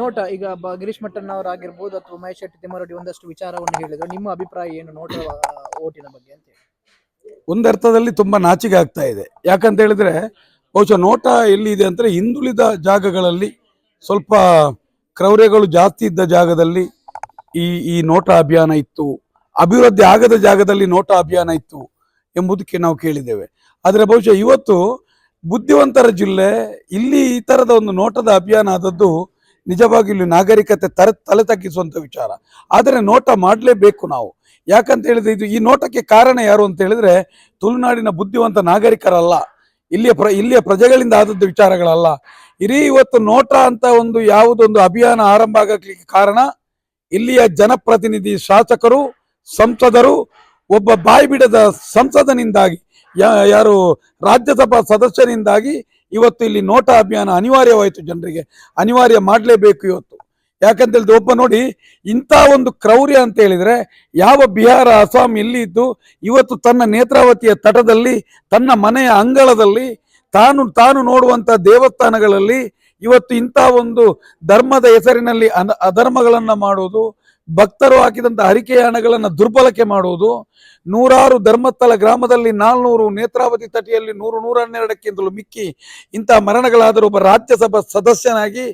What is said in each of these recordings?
ನೋಟ, ಈಗ ಗಿರೀಶ್ ಮಟ್ಟಣ್ಣ ಅವರಾಗಿರ್ಬೋದು ಅಥವಾ ಮಹೇಶ್ ಶೆಟ್ಟಿ ತಿಮ್ಮಾರೆಡ್ಡಿ ಒಂದಷ್ಟು ವಿಚಾರವನ್ನು ಹೇಳಿದ್ರು. ನಿಮ್ಮ ಅಭಿಪ್ರಾಯ ಏನು ನೋಟ ಓಟಿನ ಬಗ್ಗೆ ಅಂತ ಹೇಳಿ? ಒಂದರ್ಥದಲ್ಲಿ ತುಂಬಾ ನಾಚಿಕೆ ಆಗ್ತಾ ಇದೆ. ಯಾಕಂತ ಹೇಳಿದ್ರೆ, ಬಹುಶಃ ನೋಟ ಎಲ್ಲಿದೆ ಅಂದ್ರೆ ಹಿಂದುಳಿದ ಜಾಗಗಳಲ್ಲಿ ಸ್ವಲ್ಪ ಕ್ರೌರ್ಯಗಳು ಜಾಸ್ತಿ ಇದ್ದ ಜಾಗದಲ್ಲಿ ಈ ಈ ನೋಟ ಅಭಿಯಾನ ಇತ್ತು. ಅಭಿವೃದ್ಧಿ ಆಗದ ಜಾಗದಲ್ಲಿ ನೋಟ ಅಭಿಯಾನ ಇತ್ತು ಎಂಬುದಕ್ಕೆ ನಾವು ಕೇಳಿದ್ದೇವೆ. ಆದರೆ ಬಹುಶಃ ಇವತ್ತು ಬುದ್ಧಿವಂತರ ಜಿಲ್ಲೆ, ಇಲ್ಲಿ ಈ ತರದ ಒಂದು ನೋಟದ ಅಭಿಯಾನ ಆದದ್ದು ನಿಜವಾಗಿ ಇಲ್ಲಿ ನಾಗರಿಕತೆ ತರ ತಲೆ ತಗ್ಗಿಸುವಂತ ವಿಚಾರ. ಆದರೆ ನೋಟ ಮಾಡಲೇಬೇಕು ನಾವು. ಯಾಕಂತ ಹೇಳಿದ್ರೆ ಇದು ಈ ನೋಟಕ್ಕೆ ಕಾರಣ ಯಾರು ಅಂತ ಹೇಳಿದ್ರೆ ತುಳುನಾಡಿನ ಬುದ್ಧಿವಂತ ನಾಗರಿಕರಲ್ಲ. ಇಲ್ಲಿಯ ಪ್ರ, ಇಲ್ಲಿಯ ಪ್ರಜೆಗಳಿಂದ ಆದದ್ದು ವಿಚಾರಗಳಲ್ಲ. ಇಡೀ ಇವತ್ತು ನೋಟ ಅಂತ ಒಂದು ಯಾವುದೊಂದು ಅಭಿಯಾನ ಆರಂಭ ಆಗಲಿಕ್ಕೆ ಕಾರಣ ಇಲ್ಲಿಯ ಜನಪ್ರತಿನಿಧಿ ಶಾಸಕರು, ಸಂಸದರು, ಒಬ್ಬ ಬಾಯಿ ಬಿಡದ ಸಂಸದನಿಂದಾಗಿ ಯಾರು ರಾಜ್ಯಸಭಾ ಸದಸ್ಯರಿಂದಾಗಿ ಇವತ್ತು ಇಲ್ಲಿ ನೋಟ ಅಭಿಯಾನ ಅನಿವಾರ್ಯವಾಯಿತು ಜನರಿಗೆ. ಅನಿವಾರ್ಯ ಮಾಡಲೇಬೇಕು ಇವತ್ತು. ಯಾಕಂತ ಹೇಳಿದ್ರೆ ಒಬ್ಬ ನೋಡಿ, ಇಂಥ ಒಂದು ಕ್ರೌರ್ಯ ಅಂತ ಹೇಳಿದ್ರೆ ಯಾವ ಬಿಹಾರ, ಅಸ್ಸಾಂ ಎಲ್ಲಿ ಇದ್ದು ಇವತ್ತು ತನ್ನ ನೇತ್ರಾವತಿಯ ತಟದಲ್ಲಿ, ತನ್ನ ಮನೆಯ ಅಂಗಳದಲ್ಲಿ, ತಾನು ತಾನು ನೋಡುವಂಥ ದೇವಸ್ಥಾನಗಳಲ್ಲಿ, ಇವತ್ತು ಇಂಥ ಒಂದು ಧರ್ಮದ ಹೆಸರಿನಲ್ಲಿ ಅಧರ್ಮಗಳನ್ನ ಮಾಡುವುದು ಭಕ್ತರು ಹಾಕಿದಂತ ಹರಿಕೆಯ ಹಣಗಳನ್ನ ದುರ್ಬಳಕೆ ಮಾಡುವುದು. ನೂರಾರು ಧರ್ಮಸ್ಥಳ ಗ್ರಾಮದಲ್ಲಿ ನಾಲ್ನೂರು ನೇತ್ರಾವತಿ ತಟಿಯಲ್ಲಿ ನೂರು ನೂರ ಹನ್ನೆರಡಕ್ಕಿಂತಲೂ ಮಿಕ್ಕಿ ಇಂತಹ ಮರಣಗಳಾದರೂ ಒಬ್ಬ ರಾಜ್ಯಸಭಾ ಸದಸ್ಯನಾಗಿ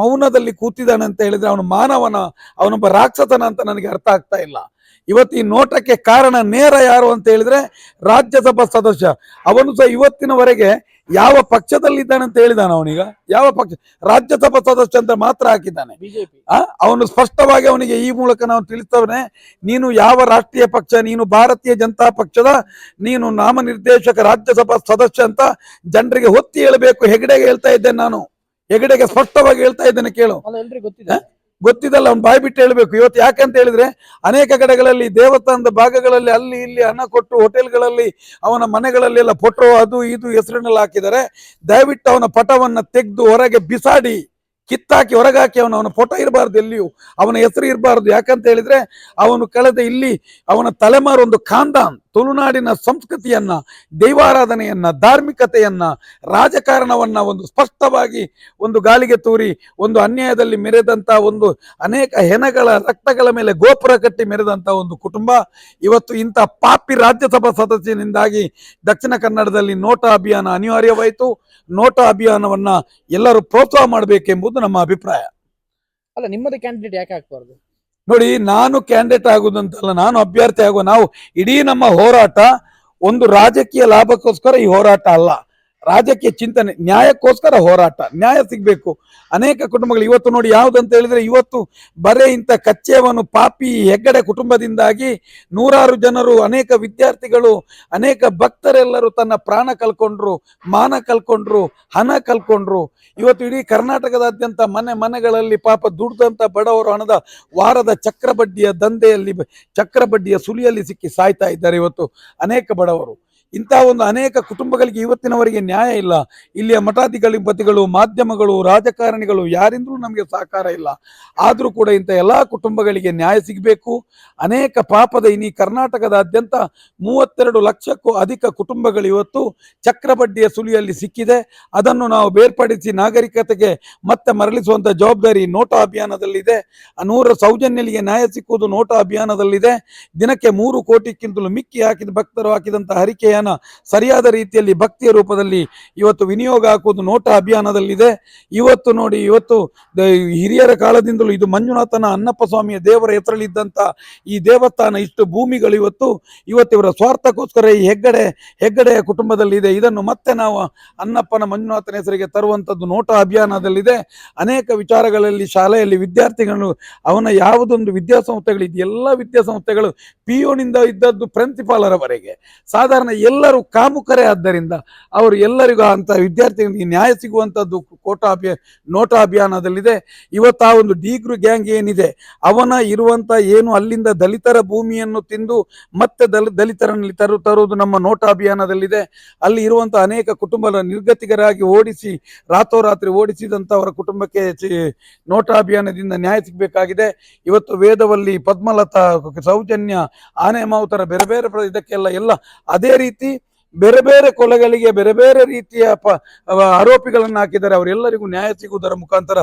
ಮೌನದಲ್ಲಿ ಕೂತಿದ್ದಾನೆ ಅಂತ ಹೇಳಿದ್ರೆ ಅವನು ಮಾನವನ ಅವನೊಬ್ಬ ರಾಕ್ಷಸನ ಅಂತ ನನಗೆ ಅರ್ಥ ಆಗ್ತಾ ಇಲ್ಲ. ಇವತ್ತು ಈ ನೋಟಕ್ಕೆ ಕಾರಣ ನೇರ ಯಾರು ಅಂತ ಹೇಳಿದ್ರೆ ರಾಜ್ಯಸಭಾ ಸದಸ್ಯ. ಅವನು ಸಹ ಇವತ್ತಿನವರೆಗೆ ಯಾವ ಪಕ್ಷದಲ್ಲಿದ್ದಾನೆ ಅಂತ ಹೇಳಿದಾನ ಅವನೀಗ. ಯಾವ ಪಕ್ಷ ರಾಜ್ಯಸಭಾ ಸದಸ್ಯ ಅಂತ ಮಾತ್ರ ಹಾಕಿದ್ದಾನೆ. ಅವನು ಸ್ಪಷ್ಟವಾಗಿ ಅವನಿಗೆ ಈ ಮೂಲಕ ನಾವು ತಿಳಿಸ್ತವನೆ ನೀನು ಯಾವ ರಾಷ್ಟ್ರೀಯ ಪಕ್ಷ ನೀನು ಭಾರತೀಯ ಜನತಾ ಪಕ್ಷದ ನೀನು ನಾಮನಿರ್ದೇಶಕ ರಾಜ್ಯಸಭಾ ಸದಸ್ಯ ಅಂತ ಜನರಿಗೆ ಹೊತ್ತಿ ಹೇಳಬೇಕು ಹೆಗಡೆಗೆ ಹೇಳ್ತಾ ಇದ್ದೇನೆ ನಾನು. ಹೆಗಡೆಗೆ ಸ್ಪಷ್ಟವಾಗಿ ಹೇಳ್ತಾ ಇದ್ದೇನೆ ಕೇಳು. ಗೊತ್ತಿದಲ್ಲ ಅವ್ನು ಬಾಯಿ ಬಿಟ್ಟು ಹೇಳ್ಬೇಕು. ಇವತ್ತು ಯಾಕಂತ ಹೇಳಿದ್ರೆ ಅನೇಕ ಕಡೆಗಳಲ್ಲಿ ದೇವಸ್ಥಾನದ ಭಾಗಗಳಲ್ಲಿ ಅಲ್ಲಿ ಇಲ್ಲಿ ಹಣ ಕೊಟ್ಟು ಹೋಟೆಲ್ಗಳಲ್ಲಿ ಅವನ ಮನೆಗಳಲ್ಲಿ ಎಲ್ಲ ಫೋಟೋ ಅದು ಇದು ಹೆಸರಿನಲ್ಲಿ ಹಾಕಿದ್ದಾರೆ. ದಯವಿಟ್ಟು ಅವನ ಪಟವನ್ನ ತೆಗೆದು ಹೊರಗೆ ಬಿಸಾಡಿ ಕಿತ್ತಾಕಿ ಹೊರಗಾಕಿ ಅವನು ಅವನ ಫೋಟೋ ಇರಬಾರ್ದು ಎಲ್ಲಿಯೂ. ಅವನ ಹೆಸರು ಇರಬಾರ್ದು. ಯಾಕಂತ ಹೇಳಿದ್ರೆ ಅವನು ಕಳೆದ ಇಲ್ಲಿ ಅವನ ತಲೆಮಾರು ಒಂದು ಖಾಂದಾನ್ ತುಳುನಾಡಿನ ಸಂಸ್ಕೃತಿಯನ್ನ, ದೈವಾರಾಧನೆಯನ್ನು, ಧಾರ್ಮಿಕತೆಯನ್ನ, ರಾಜಕಾರಣವನ್ನ ಒಂದು ಸ್ಪಷ್ಟವಾಗಿ ಒಂದು ಗಾಳಿಗೆ ತೂರಿ, ಒಂದು ಅನ್ಯಾಯದಲ್ಲಿ ಮೆರೆದಂತ ಒಂದು ಅನೇಕ ಹೆನಗಳ ರಕ್ತಗಳ ಮೇಲೆ ಗೋಪುರ ಕಟ್ಟಿ ಮೆರೆದಂತ ಒಂದು ಕುಟುಂಬ. ಇವತ್ತು ಇಂಥ ಪಾಪಿ ರಾಜ್ಯಸಭಾ ಸದಸ್ಯನಿಂದಾಗಿ ದಕ್ಷಿಣ ಕನ್ನಡದಲ್ಲಿ ನೋಟ ಅಭಿಯಾನ ಅನಿವಾರ್ಯವಾಯಿತು. ನೋಟಾ ಅಭಿಯಾನವನ್ನ ಎಲ್ಲರೂ ಪ್ರೋತ್ಸಾಹ ಮಾಡಬೇಕೆಂಬುದು ನಮ್ಮ ಅಭಿಪ್ರಾಯ. ಅಲ್ಲ, ನಿಮ್ಮದೇ ಕ್ಯಾಂಡಿಡೇಟ್ ಯಾಕೆ ಆಗ್ಬಾರ್ದು ನೋಡಿ, ನಾನು ಕ್ಯಾಂಡಿಡೇಟ್ ಆಗುದಂತಲ್ಲ, ನಾನು ಅಭ್ಯರ್ಥಿ ಆಗುವ ನಾವು ಇಡೀ ನಮ್ಮ ಹೋರಾಟ ಒಂದು ರಾಜಕೀಯ ಲಾಭಕ್ಕೋಸ್ಕರ ಈ ಹೋರಾಟ ಅಲ್ಲ. ರಾಜಕೀಯ ಚಿಂತನೆ, ನ್ಯಾಯಕ್ಕೋಸ್ಕರ ಹೋರಾಟ, ನ್ಯಾಯ ಸಿಗಬೇಕು. ಅನೇಕ ಕುಟುಂಬಗಳು ಇವತ್ತು ನೋಡಿ ಯಾವುದಂತ ಹೇಳಿದ್ರೆ ಇವತ್ತು ಬರೇ ಇಂಥ ಕಚ್ಚೆವನ್ನು ಪಾಪಿ, ಹೆಗ್ಗಡೆ ಕುಟುಂಬದಿಂದಾಗಿ ನೂರಾರು ಜನರು, ಅನೇಕ ವಿದ್ಯಾರ್ಥಿಗಳು, ಅನೇಕ ಭಕ್ತರೆಲ್ಲರೂ ತನ್ನ ಪ್ರಾಣ ಕಲ್ಕೊಂಡ್ರು, ಮಾನ ಕಲ್ಕೊಂಡ್ರು, ಹಣ ಕಲ್ಕೊಂಡ್ರು. ಇವತ್ತು ಇಡೀ ಕರ್ನಾಟಕದಾದ್ಯಂತ ಮನೆ ಮನೆಗಳಲ್ಲಿ ಪಾಪ ದುಡ್ದಂತ ಬಡವರು ಹಣದ ವಾರದ ಚಕ್ರಬಡ್ಡಿಯ ದಂಧೆಯಲ್ಲಿ ಬ- ಚಕ್ರ ಬಡ್ಡಿಯ ಸುಳಿಯಲ್ಲಿ ಸಿಕ್ಕಿ ಸಾಯ್ತಾ ಇದ್ದಾರೆ ಇವತ್ತು ಅನೇಕ ಬಡವರು. ಇಂಥ ಒಂದು ಅನೇಕ ಕುಟುಂಬಗಳಿಗೆ ಇವತ್ತಿನವರೆಗೆ ನ್ಯಾಯ ಇಲ್ಲ. ಇಲ್ಲಿಯ ಮಠಾಧಿಗಳಿಪತಿಗಳು ಮಾಧ್ಯಮಗಳು, ರಾಜಕಾರಣಿಗಳು ಯಾರಿಂದಲೂ ನಮಗೆ ಸಹಕಾರ ಇಲ್ಲ. ಆದರೂ ಕೂಡ ಇಂಥ ಎಲ್ಲ ಕುಟುಂಬಗಳಿಗೆ ನ್ಯಾಯ ಸಿಗಬೇಕು. ಅನೇಕ ಪಾಪದ ಇನಿ ಕರ್ನಾಟಕದಾದ್ಯಂತ ಮೂವತ್ತೆರಡು ಲಕ್ಷಕ್ಕೂ ಅಧಿಕ ಕುಟುಂಬಗಳು ಇವತ್ತು ಚಕ್ರಬಡ್ಡಿಯ ಸುಳಿಯಲ್ಲಿ ಸಿಕ್ಕಿದೆ. ಅದನ್ನು ನಾವು ಬೇರ್ಪಡಿಸಿ ನಾಗರಿಕತೆಗೆ ಮತ್ತೆ ಮರಳಿಸುವಂಥ ಜವಾಬ್ದಾರಿ ನೋಟಾ ಅಭಿಯಾನದಲ್ಲಿದೆ. ನೂರ ಸೌಜನ್ಯಲಿಗೆ ನ್ಯಾಯ ಸಿಕ್ಕುವುದು ನೋಟಾ ಅಭಿಯಾನದಲ್ಲಿದೆ. ದಿನಕ್ಕೆ ಮೂರು ಕೋಟಿಕ್ಕಿಂತಲೂ ಮಿಕ್ಕಿ ಹಾಕಿದ ಭಕ್ತರು ಹಾಕಿದಂತ ಹರಿಕೆಯನ್ನ ಸರಿಯಾದ ರೀತಿಯಲ್ಲಿ ಭಕ್ತಿಯ ರೂಪದಲ್ಲಿ ಇವತ್ತು ವಿನಿಯೋಗ ಹಾಕುವುದು ನೋಟ ಅಭಿಯಾನದಲ್ಲಿದೆ. ಇವತ್ತು ನೋಡಿ, ಇವತ್ತು ಹಿರಿಯರ ಕಾಲದಿಂದಲೂ ಇದು ಮಂಜುನಾಥನ ಅನ್ನಪ್ಪ ಸ್ವಾಮಿಯ ದೇವರ ಹೆಸರಲ್ಲಿದ್ದಂತ ಈ ದೇವಸ್ಥಾನ ಇಷ್ಟು ಭೂಮಿಗಳು ಇವತ್ತು ಇವತ್ತು ಇವರ ಸ್ವಾರ್ಥಕ್ಕೋಸ್ಕರ ಈ ಹೆಗ್ಗಡೆ, ಹೆಗ್ಗಡೆಯ ಕುಟುಂಬದಲ್ಲಿ ಇದೆ ಇದನ್ನು ಮತ್ತೆ ನಾವು ಅನ್ನಪ್ಪನ ಮಂಜುನಾಥನ ಹೆಸರಿಗೆ ತರುವಂತದ್ದು ನೋಟ ಅಭಿಯಾನದಲ್ಲಿದೆ. ಅನೇಕ ವಿಚಾರಗಳಲ್ಲಿ ಶಾಲೆಯಲ್ಲಿ ವಿದ್ಯಾರ್ಥಿಗಳು ಅವನ ಯಾವುದೊಂದು ವಿದ್ಯಾಸಂಸ್ಥೆಗಳು ಎಲ್ಲ ವಿದ್ಯಾಸಂಸ್ಥೆಗಳು ಪಿ ನಿಂದ ಇದ್ದದ್ದು ಪ್ರಿನ್ಸಿಪಾಲರವರೆಗೆ. ಸಾಧಾರಣ ಎಲ್ಲರೂ ಕಾಮುಕರೇ ಆದ್ದರಿಂದ ಅವರು ಎಲ್ಲರಿಗೂ ಅಂತ ವಿದ್ಯಾರ್ಥಿಗಳಿಗೆ ನ್ಯಾಯ ಸಿಗುವಂಥದ್ದು ಕೋಟಾ ಅಭಿಯಾ ನೋಟಾ ಅಭಿಯಾನದಲ್ಲಿದೆ. ಇವತ್ತು ಆ ಒಂದು ಡೀಗ್ರು ಗ್ಯಾಂಗ್ ಏನಿದೆ, ಅವನ ಇರುವಂತ ಏನು ಅಲ್ಲಿಂದ ದಲಿತರ ಭೂಮಿಯನ್ನು ತಿಂದು ಮತ್ತೆ ದಲ ದಲಿತರಲ್ಲಿ ತರು, ತರುವುದು ನಮ್ಮ ನೋಟಾ ಅಭಿಯಾನದಲ್ಲಿದೆ. ಅಲ್ಲಿ ಇರುವಂಥ ಅನೇಕ ಕುಟುಂಬದ ನಿರ್ಗತಿಗರಾಗಿ ಓಡಿಸಿ ರಾತ್ರೋರಾತ್ರಿ ಓಡಿಸಿದಂತವರ ಕುಟುಂಬಕ್ಕೆ ನೋಟಾ ಅಭಿಯಾನದಿಂದ ನ್ಯಾಯ ಸಿಗಬೇಕಾಗಿದೆ. ಇವತ್ತು ವೇದವಲ್ಲಿ ಪದ್ಮಲತಾ ಸೌಜನ್ಯ ಆನೆ ಮಾವುತರ ಬೇರೆ ಬೇರೆ ಇದಕ್ಕೆಲ್ಲ ಎಲ್ಲ ಅದೇ ರೀತಿ ಬೇರೆ ಬೇರೆ ಕೊಲೆಗಳಿಗೆ ಬೇರೆ ಬೇರೆ ರೀತಿಯ ಪ ಆರೋಪಿಗಳನ್ನು ಹಾಕಿದ್ದಾರೆ. ಅವರೆಲ್ಲರಿಗೂ ನ್ಯಾಯ ಸಿಗುವುದರ ಮುಖಾಂತರ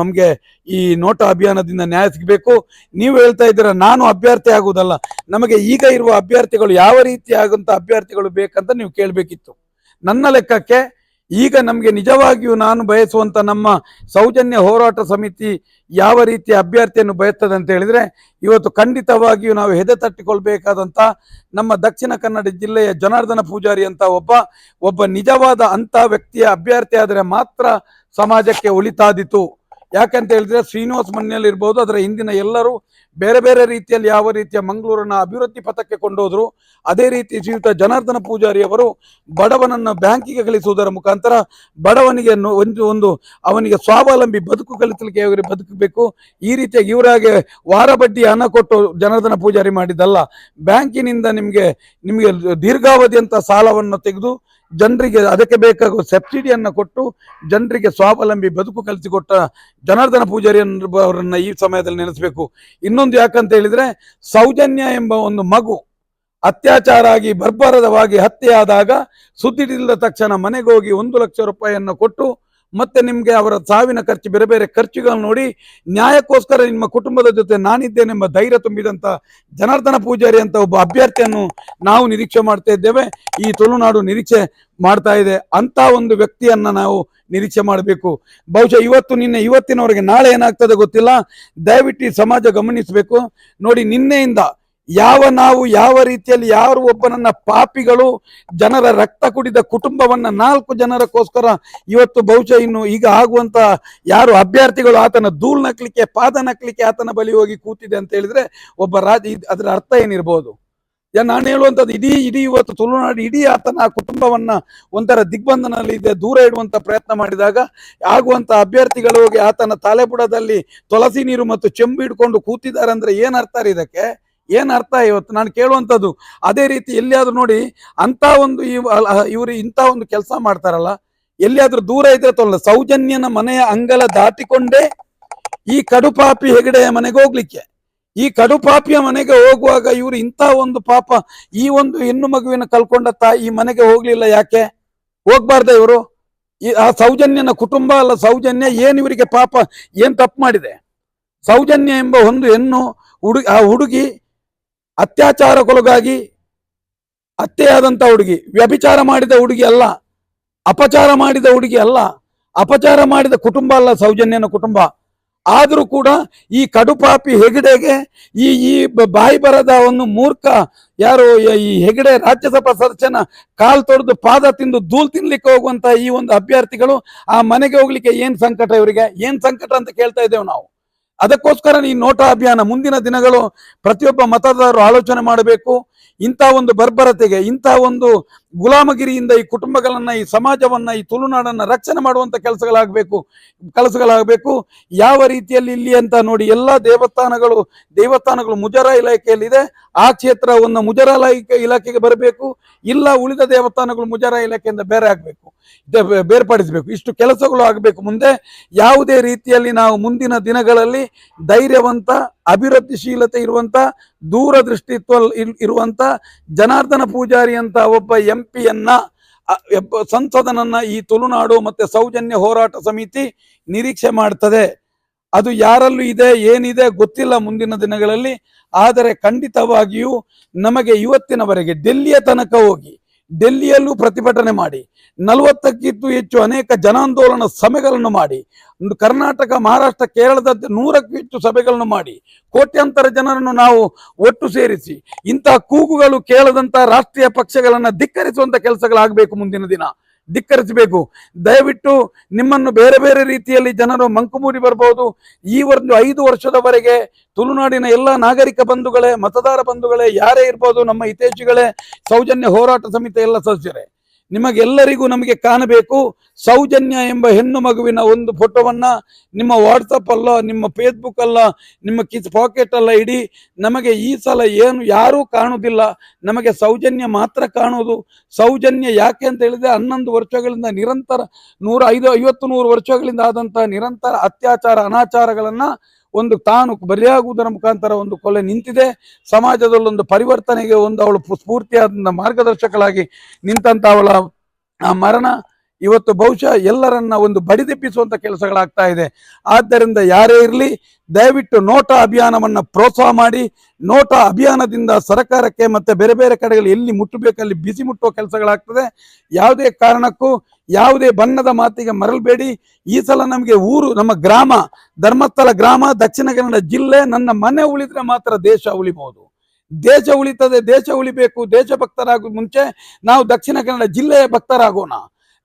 ನಮಗೆ ಈ ನೋಟ ಅಭಿಯಾನದಿಂದ ನ್ಯಾಯ ಸಿಗಬೇಕು. ನೀವು ಹೇಳ್ತಾ ಇದ್ದೀರಾ, ನಾನು ಅಭ್ಯರ್ಥಿ ಆಗುವುದಲ್ಲ. ನಮಗೆ ಈಗ ಇರುವ ಅಭ್ಯರ್ಥಿಗಳು ಯಾವ ರೀತಿ ಆಗುವಂತ ಅಭ್ಯರ್ಥಿಗಳು ಬೇಕಂತ ನೀವು ಕೇಳಬೇಕಿತ್ತು. ನನ್ನ ಲೆಕ್ಕಕ್ಕೆ ಈಗ ನಮಗೆ ನಿಜವಾಗಿಯೂ ನಾನು ಬಯಸುವಂತ ನಮ್ಮ ಸೌಜನ್ಯ ಹೋರಾಟ ಸಮಿತಿ ಯಾವ ರೀತಿಯ ಅಭ್ಯರ್ಥಿಯನ್ನು ಬಯಸ್ತದೆ ಅಂತ ಹೇಳಿದ್ರೆ, ಇವತ್ತು ಖಂಡಿತವಾಗಿಯೂ ನಾವು ಹೆದೆ ತಟ್ಟಿಕೊಳ್ಬೇಕಾದಂತ ನಮ್ಮ ದಕ್ಷಿಣ ಕನ್ನಡ ಜಿಲ್ಲೆಯ ಜನಾರ್ದನ ಪೂಜಾರಿ ಅಂತ ಒಬ್ಬ ಒಬ್ಬ ನಿಜವಾದ ಅಂತ ವ್ಯಕ್ತಿಯ ಅಭ್ಯರ್ಥಿ ಆದರೆ ಮಾತ್ರ ಸಮಾಜಕ್ಕೆ ಒಳಿತಾದಿತು. ಯಾಕಂತ ಹೇಳಿದ್ರೆ ಶ್ರೀನಿವಾಸ್ ಮನೆಯಲ್ಲಿ ಇರ್ಬೋದು, ಅದರ ಹಿಂದಿನ ಎಲ್ಲರೂ ಬೇರೆ ಬೇರೆ ರೀತಿಯಲ್ಲಿ ಯಾವ ರೀತಿಯ ಮಂಗಳೂರನ್ನ ಅಭಿವೃದ್ಧಿ ಪಥಕ್ಕೆ ಕೊಂಡೋದ್ರು, ಅದೇ ರೀತಿ ಜೀವಿತ ಜನಾರ್ದನ ಪೂಜಾರಿಯವರು ಬಡವನನ್ನು ಬ್ಯಾಂಕಿಗೆ ಕಳಿಸುವುದರ ಮುಖಾಂತರ ಬಡವನಿಗೆ ಒಂದು ಒಂದು ಅವನಿಗೆ ಸ್ವಾವಲಂಬಿ ಬದುಕು ಕಲಿಸಲಿಕ್ಕೆ ಅವರು ಬದುಕಬೇಕು. ಈ ರೀತಿಯಾಗಿ ಇವರಾಗೆ ವಾರ ಬಡ್ಡಿ ಹಣ ಕೊಟ್ಟು ಜನಾರ್ದನ ಪೂಜಾರಿ ಮಾಡಿದ್ದಲ್ಲ. ಬ್ಯಾಂಕಿನಿಂದ ನಿಮಗೆ ನಿಮಗೆ ದೀರ್ಘಾವಧಿ ಅಂತ ಸಾಲವನ್ನು ತೆಗೆದು ಜನರಿಗೆ ಅದಕ್ಕೆ ಬೇಕಾಗುವ ಸಬ್ಸಿಡಿಯನ್ನು ಕೊಟ್ಟು ಜನರಿಗೆ ಸ್ವಾವಲಂಬಿ, ಬದುಕು ಕಲಿಸಿಕೊಟ್ಟ ಜನಾರ್ದನ ಪೂಜಾರಿ ಅವರನ್ನ ಈ ಸಮಯದಲ್ಲಿ ನೆನೆಸಬೇಕು. ಇನ್ನೊಂದು ಯಾಕಂತ ಹೇಳಿದ್ರೆ ಸೌಜನ್ಯ ಎಂಬ ಒಂದು ಮಗು ಅತ್ಯಾಚಾರ ಆಗಿ ಬರ್ಬರದವಾಗಿ ಹತ್ಯೆಯಾದಾಗ ಸುದ್ದಿ ತಿಳಿದ ತಕ್ಷಣ ಮನೆಗೆ ಹೋಗಿ ಒಂದು ಲಕ್ಷ ರೂಪಾಯಿಯನ್ನು ಕೊಟ್ಟು ಮತ್ತೆ ನಿಮ್ಗೆ ಅವರ ಸಾವಿನ ಖರ್ಚು, ಬೇರೆ ಬೇರೆ ಖರ್ಚುಗಳನ್ನು ನೋಡಿ ನ್ಯಾಯಕ್ಕೋಸ್ಕರ ನಿಮ್ಮ ಕುಟುಂಬದ ಜೊತೆ ನಾನಿದ್ದೇನೆಂಬ ಧೈರ್ಯ ತುಂಬಿದಂತ ಜನಾರ್ದನ ಪೂಜಾರಿ ಅಂತ ಒಬ್ಬ ಅಭ್ಯರ್ಥಿಯನ್ನು ನಾವು ನಿರೀಕ್ಷೆ ಮಾಡ್ತಾ ಇದ್ದೇವೆ. ಈ ತುಳುನಾಡು ನಿರೀಕ್ಷೆ ಮಾಡ್ತಾ ಇದೆ. ಅಂತ ಒಂದು ವ್ಯಕ್ತಿಯನ್ನ ನಾವು ನಿರೀಕ್ಷೆ ಮಾಡಬೇಕು. ಬಹುಶಃ ಇವತ್ತು ನಿನ್ನೆ, ಇವತ್ತಿನವರೆಗೆ ನಾಳೆ ಏನಾಗ್ತದೆ ಗೊತ್ತಿಲ್ಲ. ದಯವಿಟ್ಟು ಸಮಾಜ ಗಮನಿಸಬೇಕು. ನೋಡಿ, ನಿನ್ನೆಯಿಂದ ಯಾವ ನಾವು ಯಾವ ರೀತಿಯಲ್ಲಿ ಯಾರು ಒಬ್ಬನನ್ನ ಪಾಪಿಗಳು ಜನರ ರಕ್ತ ಕುಡಿದ ಕುಟುಂಬವನ್ನ ನಾಲ್ಕು ಜನರಕ್ಕೋಸ್ಕರ ಇವತ್ತು ಬಹುಶಃ ಇನ್ನು ಈಗ ಆಗುವಂತ ಯಾರು ಅಭ್ಯರ್ಥಿಗಳು ಆತನ ಧೂಳ್ ನಕ್ಲಿಕ್ಕೆ, ಪಾದ ನಕ್ಲಿಕ್ಕೆ ಆತನ ಬಳಿ ಹೋಗಿ ಕೂತಿದೆ ಅಂತ ಹೇಳಿದ್ರೆ ಒಬ್ಬ ರಾಜ ಅದರ ಅರ್ಥ ಏನಿರ್ಬೋದು? ನಾನು ಹೇಳುವಂಥದ್ದು ಇಡೀ ಇಡೀ ಇವತ್ತು ತುಳುನಾಡು, ಇಡೀ ಆತನ ಕುಟುಂಬವನ್ನ ಒಂಥರ ದಿಗ್ಬಂಧನಲ್ಲಿ ಇದೆ, ದೂರ ಇಡುವಂತ ಪ್ರಯತ್ನ ಮಾಡಿದಾಗ ಆಗುವಂತ ಅಭ್ಯರ್ಥಿಗಳು ಹೋಗಿ ಆತನ ತಲೆಬುಡದಲ್ಲಿ ತುಳಸಿ ನೀರು ಮತ್ತು ಚೆಂಬು ಹಿಡ್ಕೊಂಡು ಕೂತಿದ್ದಾರೆ ಅಂದ್ರೆ ಏನ್ ಅರ್ಥ ಇದಕ್ಕೆ? ಏನ್ ಅರ್ಥ ಇವತ್ತು? ನಾನು ಕೇಳುವಂತದ್ದು ಅದೇ ರೀತಿ ಎಲ್ಲಿಯಾದ್ರೂ ನೋಡಿ ಅಂತ ಒಂದು ಇವರು ಇಂಥ ಒಂದು ಕೆಲಸ ಮಾಡ್ತಾರಲ್ಲ, ಎಲ್ಲಿಯಾದರೂ ದೂರ ಇದ್ರೆ ತೊಲ್ಲ ಸೌಜನ್ಯನ ಮನೆಯ ಅಂಗಲ ದಾಟಿಕೊಂಡೇ ಈ ಕಡುಪಾಪಿ ಹೆಗಡೆಯ ಮನೆಗೆ ಹೋಗ್ಲಿಕ್ಕೆ. ಈ ಕಡುಪಾಪಿಯ ಮನೆಗೆ ಹೋಗುವಾಗ ಇವರು ಇಂಥ ಒಂದು ಪಾಪ, ಈ ಒಂದು ಹೆಣ್ಣು ಮಗುವಿನ ಕಲ್ಕೊಂಡ ತಾಯಿ ಈ ಮನೆಗೆ ಹೋಗ್ಲಿಲ್ಲ ಯಾಕೆ? ಹೋಗ್ಬಾರ್ದ ಇವರು? ಈ ಆ ಸೌಜನ್ಯನ ಕುಟುಂಬ ಅಲ್ಲ, ಸೌಜನ್ಯ ಏನು ಇವರಿಗೆ ಪಾಪ, ಏನ್ ತಪ್ಪು ಮಾಡಿದೆ? ಸೌಜನ್ಯ ಎಂಬ ಒಂದು ಹೆಣ್ಣು ಹುಡುಗಿ ಆ ಹುಡುಗಿ ಅತ್ಯಾಚಾರಕ್ಕೊಳಗಾಗಿ ಅತ್ತೆಯಾದಂಥ ಹುಡುಗಿ, ವ್ಯಭಿಚಾರ ಮಾಡಿದ ಹುಡುಗಿ ಅಲ್ಲ, ಅಪಚಾರ ಮಾಡಿದ ಹುಡುಗಿ ಅಲ್ಲ, ಅಪಚಾರ ಮಾಡಿದ ಕುಟುಂಬ ಅಲ್ಲ, ಸೌಜನ್ಯನ ಕುಟುಂಬ. ಆದರೂ ಕೂಡ ಈ ಕಡುಪಾಪಿ ಹೆಗಡೆಗೆ ಈ ಈ ಬಾಯಿ ಬರದ ಒಂದು ಮೂರ್ಖ ಯಾರು, ಈ ಹೆಗಡೆ ರಾಜ್ಯಸಭಾ ಸದಸ್ಯನ ಕಾಲು ತೊಡೆದು ಪಾದ ತಿಂದು ಧೂಲ್ ತಿನ್ಲಿಕ್ಕೆ ಹೋಗುವಂತ ಈ ಒಂದು ಅಭ್ಯರ್ಥಿಗಳು ಆ ಮನೆಗೆ ಹೋಗ್ಲಿಕ್ಕೆ ಏನ್ ಸಂಕಟ ಇವರಿಗೆ? ಏನ್ ಸಂಕಟ ಅಂತ ಕೇಳ್ತಾ ಇದ್ದೇವೆ ನಾವು. ಅದಕ್ಕೋಸ್ಕರ ಈ ನೋಟಾ ಅಭಿಯಾನ ಮುಂದಿನ ದಿನಗಳು ಪ್ರತಿಯೊಬ್ಬ ಮತದಾರರು ಆಲೋಚನೆ ಮಾಡಬೇಕು. ಇಂಥ ಒಂದು ಬರ್ಬರತೆಗೆ, ಇಂಥ ಒಂದು ಗುಲಾಮಗಿರಿಯಿಂದ ಈ ಕುಟುಂಬಗಳನ್ನ, ಈ ಸಮಾಜವನ್ನ, ಈ ತುಳುನಾಡನ್ನ ರಕ್ಷಣೆ ಮಾಡುವಂತ ಕೆಲಸಗಳಾಗಬೇಕು ಕೆಲಸಗಳಾಗಬೇಕು. ಯಾವ ರೀತಿಯಲ್ಲಿ ಇಲ್ಲಿ ಅಂತ ನೋಡಿ ಎಲ್ಲಾ ದೇವಸ್ಥಾನಗಳು ದೇವಸ್ಥಾನಗಳು ಮುಜರಾ ಇಲಾಖೆಯಲ್ಲಿದೆ. ಆ ಕ್ಷೇತ್ರವನ್ನು ಮುಜರಾ ಇಲಾಖೆ, ಇಲಾಖೆಗೆ ಬರಬೇಕು. ಇಲ್ಲ ಉಳಿದ ದೇವಸ್ಥಾನಗಳು ಮುಜರಾ ಇಲಾಖೆಯಿಂದ ಬೇರೆ ಆಗಬೇಕು. ಬೇರ್ಪಡಿಸಬೇಕು. ಇಷ್ಟು ಕೆಲಸಗಳು ಆಗಬೇಕು ಮುಂದೆ. ಯಾವುದೇ ರೀತಿಯಲ್ಲಿ ನಾವು ಮುಂದಿನ ದಿನಗಳಲ್ಲಿ ಧೈರ್ಯವಂತ, ಅಭಿವೃದ್ಧಿಶೀಲತೆ ಇರುವಂತ, ದೂರದೃಷ್ಟಿತ್ವ ಇರ್- ಇರುವಂತ, ಜನಾರ್ದನ ಪೂಜಾರಿ ಅಂತ ಒಬ್ಬ ಎಂ. ಪಿಯನ್ನ ಸಂಸದನನ್ನ ಈ ತುಳುನಾಡು ಮತ್ತೆ ಸೌಜನ್ಯ ಹೋರಾಟ ಸಮಿತಿ ನಿರೀಕ್ಷೆ ಮಾಡ್ತದೆ. ಅದು ಯಾರಲ್ಲೂ ಇದೆ, ಏನಿದೆ ಗೊತ್ತಿಲ್ಲ ಮುಂದಿನ ದಿನಗಳಲ್ಲಿ. ಆದರೆ ಖಂಡಿತವಾಗಿಯೂ ನಮಗೆ ಇವತ್ತಿನವರೆಗೆ ಡೆಲ್ಲಿಯ ತನಕ ಹೋಗಿ ಡೆಲ್ಲಿಯಲ್ಲೂ ಪ್ರತಿಭಟನೆ ಮಾಡಿ, ನಲವತ್ತಕ್ಕಿಂತ ಹೆಚ್ಚು ಅನೇಕ ಜನಾಂದೋಲನ ಸಭೆಗಳನ್ನು ಮಾಡಿ, ಕರ್ನಾಟಕ, ಮಹಾರಾಷ್ಟ್ರ ಕೇರಳದ ನೂರಕ್ಕೂ ಹೆಚ್ಚು ಸಭೆಗಳನ್ನು ಮಾಡಿ, ಕೋಟ್ಯಾಂತರ ಜನರನ್ನು ನಾವು ಒಟ್ಟು ಸೇರಿಸಿ, ಇಂತಹ ಕೂಗುಗಳು ಕೇಳದಂತಹ ರಾಷ್ಟ್ರೀಯ ಪಕ್ಷಗಳನ್ನು ಧಿಕ್ಕರಿಸುವಂತ ಕೆಲಸಗಳಾಗಬೇಕು ಮುಂದಿನ ದಿನ. ಧಿಕ್ಕರಿಸಬೇಕು. ದಯವಿಟ್ಟು ನಿಮ್ಮನ್ನು ಬೇರೆ ಬೇರೆ ರೀತಿಯಲ್ಲಿ ಜನರು ಮಂಕುಮೂಡಿ ಬರಬಹುದು ಈ ಒಂದು ಐದು ವರ್ಷದವರೆಗೆ ತುಳುನಾಡಿನ ಎಲ್ಲ ನಾಗರಿಕ ಬಂಧುಗಳೇ, ಮತದಾರ ಬಂಧುಗಳೇ, ಯಾರೇ ಇರ್ಬೋದು, ನಮ್ಮ ಹಿತೇಶಿಗಳೇ ಸೌಜನ್ಯ ಹೋರಾಟ ಸಮಿತಿ ಎಲ್ಲ ಸದಸ್ಯರೇ. ನಿಮಗೆಲ್ಲರಿಗೂ ನಮಗೆ ಕಾಣಬೇಕು. ಸೌಜನ್ಯ ಎಂಬ ಹೆಣ್ಣು ಮಗುವಿನ ಒಂದು ಫೋಟೋವನ್ನ ನಿಮ್ಮ ವಾಟ್ಸಪ್ ಅಲ್ಲ, ನಿಮ್ಮ ಫೇಸ್ಬುಕ್ ಅಲ್ಲ, ನಿಮ್ಮ ಕಿಸ್ ಪಾಕೆಟ್ ಅಲ್ಲ ಇಡಿ. ನಮಗೆ ಈ ಸಲ ಏನು ಯಾರೂ ಕಾಣುವುದಿಲ್ಲ ನಮಗೆ ಸೌಜನ್ಯ ಮಾತ್ರ ಕಾಣುವುದು. ಸೌಜನ್ಯ ಯಾಕೆ ಅಂತ ಹೇಳಿದ್ರೆ ಹನ್ನೊಂದು ವರ್ಷಗಳಿಂದ ನಿರಂತರ ನೂರ ಐದು ಐವತ್ತು ನೂರು ವರ್ಷಗಳಿಂದ ಆದಂತಹ ನಿರಂತರ ಅತ್ಯಾಚಾರ, ಅನಾಚಾರಗಳನ್ನ ಒಂದು ತಾನು ಬಲಿಯಾಗುವುದರ ಮುಖಾಂತರ ಒಂದು ಕೊಲೆ ನಿಂತಿದೆ. ಸಮಾಜದಲ್ಲೊಂದು ಪರಿವರ್ತನೆಗೆ ಒಂದು ಅವಳು ಸ್ಫೂರ್ತಿಯಾದ ಮಾರ್ಗದರ್ಶಕಳಾಗಿ ನಿಂತಂತ ಅವಳ ಆ ಮರಣ. ಇವತ್ತು ಬಹುಶಃ ಎಲ್ಲರನ್ನ ಒಂದು ಬಡಿದೆಪ್ಪಿಸುವಂತ ಕೆಲಸಗಳಾಗ್ತಾ ಇದೆ. ಆದ್ದರಿಂದ ಯಾರೇ ಇರಲಿ, ದಯವಿಟ್ಟು ನೋಟಾ ಅಭಿಯಾನವನ್ನ ಪ್ರೋತ್ಸಾಹ ಮಾಡಿ. ನೋಟಾ ಅಭಿಯಾನದಿಂದ ಸರ್ಕಾರಕ್ಕೆ ಮತ್ತೆ ಬೇರೆ ಬೇರೆ ಕಡೆಗಳು ಎಲ್ಲಿ ಮುಟ್ಟಬೇಕು, ಅಲ್ಲಿ ಬಿಸಿ ಮುಟ್ಟುವ ಕೆಲಸಗಳಾಗ್ತದೆ. ಯಾವುದೇ ಕಾರಣಕ್ಕೂ, ಯಾವುದೇ ಬಣ್ಣದ ಮಾತಿಗೆ ಮರಳಬೇಡಿ ಈ ಸಲ ನಮಗೆ ಊರು, ನಮ್ಮ ಗ್ರಾಮ, ಧರ್ಮಸ್ಥಳ ಗ್ರಾಮ, ದಕ್ಷಿಣ ಕನ್ನಡ ಜಿಲ್ಲೆ, ನನ್ನ ಮನೆ ಉಳಿದ್ರೆ ಮಾತ್ರ ದೇಶ ಉಳಿಬಹುದು. ದೇಶ ಉಳಿತದೆ, ದೇಶ ಉಳಿಬೇಕು ದೇಶಭಕ್ತರಾಗುವ ಮುಂಚೆ ನಾವು ದಕ್ಷಿಣ ಕನ್ನಡ ಜಿಲ್ಲೆಯ ಭಕ್ತರಾಗೋಣ.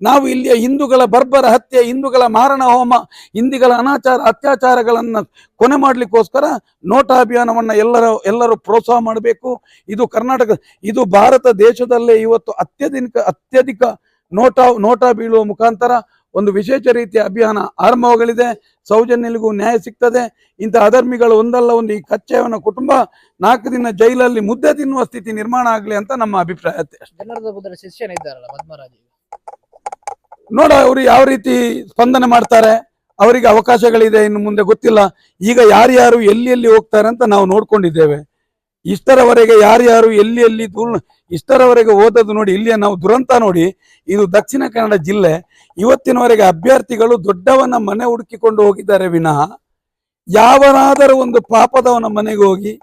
ನಾವು ಇಲ್ಲಿಯ ಹಿಂದೂಗಳ ಬರ್ಬರ ಹತ್ಯೆ, ಹಿಂದೂಗಳ ಮಾರಣ ಹೋಮ, ಹಿಂದಿಗಳ ಅನಾಚಾರ, ಅತ್ಯಾಚಾರಗಳನ್ನು ಕೊನೆ ಮಾಡಲಿಕ್ಕೋಸ್ಕರ ನೋಟಾ ಅಭಿಯಾನವನ್ನ ಎಲ್ಲರ, ಎಲ್ಲರೂ ಪ್ರೋತ್ಸಾಹ ಮಾಡಬೇಕು ಇದು ಕರ್ನಾಟಕ, ಇದು ಭಾರತ ದೇಶದಲ್ಲೇ ಇವತ್ತು ಅತ್ಯಧಿಕ ಅತ್ಯಧಿಕ ನೋಟಾ ನೋಟಾ ಬೀಳುವ ಮುಖಾಂತರ ಒಂದು ವಿಶೇಷ ರೀತಿಯ ಅಭಿಯಾನ ಆರಂಭವಾಗಲಿದೆ ಸೌಜನ್ಯಲಿಗೂ ನ್ಯಾಯ ಸಿಗ್ತದೆ ಇಂಥ ಅಧರ್ಮಿಗಳು ಒಂದಲ್ಲ ಒಂದು ಈ ಕಚ್ಚೆಯವನ ಕುಟುಂಬ ನಾಲ್ಕು ದಿನ ಜೈಲಲ್ಲಿ ಮುದ್ದೆ ತಿನ್ನುವ ಸ್ಥಿತಿ ನಿರ್ಮಾಣ ಆಗಲಿ ಅಂತ ನಮ್ಮ ಅಭಿಪ್ರಾಯ ಅಷ್ಟೇ. ಶಿಷ್ಯನಿದ್ದಾರಲ್ಲ, ಪದ್ಮರಾಜ್. ನೋಡ, ಅವರು ಯಾವ ರೀತಿ ಸ್ಪಂದನೆ ಮಾಡ್ತಾರೆ, ಅವರಿಗೆ ಅವಕಾಶಗಳಿದೆ, ಇನ್ನು ಮುಂದೆ ಗೊತ್ತಿಲ್ಲ. ಈಗ ಯಾರ್ಯಾರು ಎಲ್ಲಿ ಎಲ್ಲಿ ಹೋಗ್ತಾರೆ ಅಂತ ನಾವು ನೋಡ್ಕೊಂಡಿದ್ದೇವೆ. ಇಷ್ಟರವರೆಗೆ ಯಾರ್ಯಾರು ಎಲ್ಲಿ ಎಲ್ಲಿ ದೂರ, ಇಷ್ಟರವರೆಗೆ ಓದೋದು ನೋಡಿ, ಇಲ್ಲಿಯ ನಾವು ದುರಂತ ನೋಡಿ, ಇದು ದಕ್ಷಿಣ ಕನ್ನಡ ಜಿಲ್ಲೆ. ಇವತ್ತಿನವರೆಗೆ ಅಭ್ಯರ್ಥಿಗಳು ದೊಡ್ಡವನ ಮನೆ ಹುಡುಕಿಕೊಂಡು ಹೋಗಿದ್ದಾರೆ ವಿನಃ, ಯಾವನಾದರೂ ಒಂದು ಪಾಪದವನ ಮನೆಗೆ ಹೋಗಿ,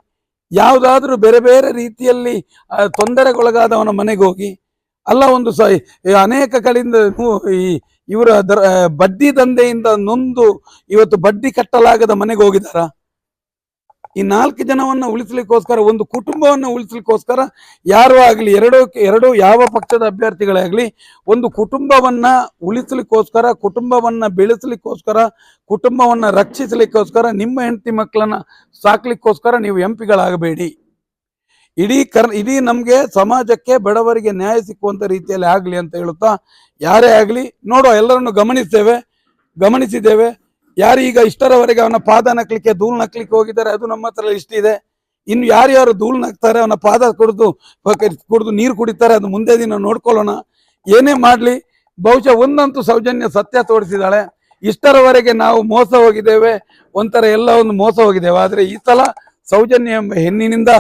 ಯಾವುದಾದ್ರೂ ಬೇರೆ ಬೇರೆ ರೀತಿಯಲ್ಲಿ ತೊಂದರೆಗೊಳಗಾದವನ ಮನೆಗೆ ಹೋಗಿ ಅಲ್ಲ, ಒಂದು ಅನೇಕ ಕಡೆಯಿಂದ ಇವರ ದರ ಬಡ್ಡಿ ದಂಧೆಯಿಂದ ನೊಂದು ಇವತ್ತು ಬಡ್ಡಿ ಕಟ್ಟಲಾಗದ ಮನೆಗೆ ಹೋಗಿದಾರ ಈ ನಾಲ್ಕು ಜನವನ್ನ ಉಳಿಸ್ಲಿಕ್ಕೋಸ್ಕರ, ಒಂದು ಕುಟುಂಬವನ್ನ ಉಳಿಸ್ಲಿಕ್ಕೋಸ್ಕರ, ಯಾರು ಆಗಲಿ, ಎರಡೂ, ಎರಡು ಯಾವ ಪಕ್ಷದ ಅಭ್ಯರ್ಥಿಗಳೇ ಆಗ್ಲಿ, ಒಂದು ಕುಟುಂಬವನ್ನ ಉಳಿಸ್ಲಿಕ್ಕೋಸ್ಕರ, ಕುಟುಂಬವನ್ನ ಬೆಳೆಸಲಿಕ್ಕೋಸ್ಕರ, ಕುಟುಂಬವನ್ನ ರಕ್ಷಿಸಲಿಕ್ಕೋಸ್ಕರ, ನಿಮ್ಮ ಹೆಂಡತಿ ಮಕ್ಕಳನ್ನ ಸಾಕ್ಲಿಕ್ಕೋಸ್ಕರ ನೀವು ಎಂ ಪಿಗಳಾಗಬೇಡಿ ಇಡೀ ಕರ್, ಇಡೀ ನಮಗೆ ಸಮಾಜಕ್ಕೆ ಬಡವರಿಗೆ ನ್ಯಾಯ ಸಿಕ್ಕುವಂಥ ರೀತಿಯಲ್ಲಿ ಆಗಲಿ ಅಂತ ಹೇಳುತ್ತಾ, ಯಾರೇ ಆಗಲಿ ನೋಡುವ ಎಲ್ಲರನ್ನು ಗಮನಿಸ್ತೇವೆ, ಗಮನಿಸಿದ್ದೇವೆ. ಯಾರು ಇಷ್ಟರವರೆಗೆ ಅವನ ಪಾದ ನಕ್ಲಿಕ್ಕೆ, ಧೂಳು ನಕ್ಲಿಕ್ಕೆ ಹೋಗಿದ್ದಾರೆ, ಅದು ನಮ್ಮ ಹತ್ರ ಇದೆ ಇನ್ನು ಯಾರ್ಯಾರು ಧೂಳು ನಕ್ತಾರೆ, ಅವನ ಪಾದ ಕುಡಿದು ಕುಡಿದು ನೀರು ಕುಡಿತಾರೆ, ಅದು ಮುಂದೆ ದಿನ ನೋಡ್ಕೊಳ್ಳೋಣ. ಏನೇ ಮಾಡಲಿ, ಬಹುಶಃ ಒಂದಂತೂ ಸೌಜನ್ಯ ಸತ್ಯ ತೋರಿಸಿದಾಳೆ ಇಷ್ಟರವರೆಗೆ ನಾವು ಮೋಸ ಹೋಗಿದ್ದೇವೆ, ಒಂಥರ ಎಲ್ಲ ಒಂದು ಮೋಸ ಹೋಗಿದ್ದೇವೆ. ಆದರೆ ಈ ಸಲ ಸೌಜನ್ಯ ಎಂಬ ಹೆಣ್ಣಿನಿಂದ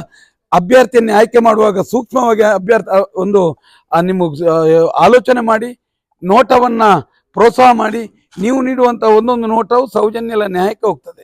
ಅಭ್ಯರ್ಥಿಯನ್ನು ಆಯ್ಕೆ ಮಾಡುವಾಗ ಸೂಕ್ಷ್ಮವಾಗಿ ಅಭ್ಯರ್ಥಿ ಒಂದು ನಿಮ್ಮ ಆಲೋಚನೆ ಮಾಡಿ, ನೋಟವನ್ನ ಪ್ರೋತ್ಸಾಹ ಮಾಡಿ, ನೀವು ನೀಡುವಂತ ಒಂದೊಂದು ನೋಟವು ಸೌಜನ್ಯಲ ನ್ಯಾಯಕ್ಕೆ ಹೋಗ್ತದೆ.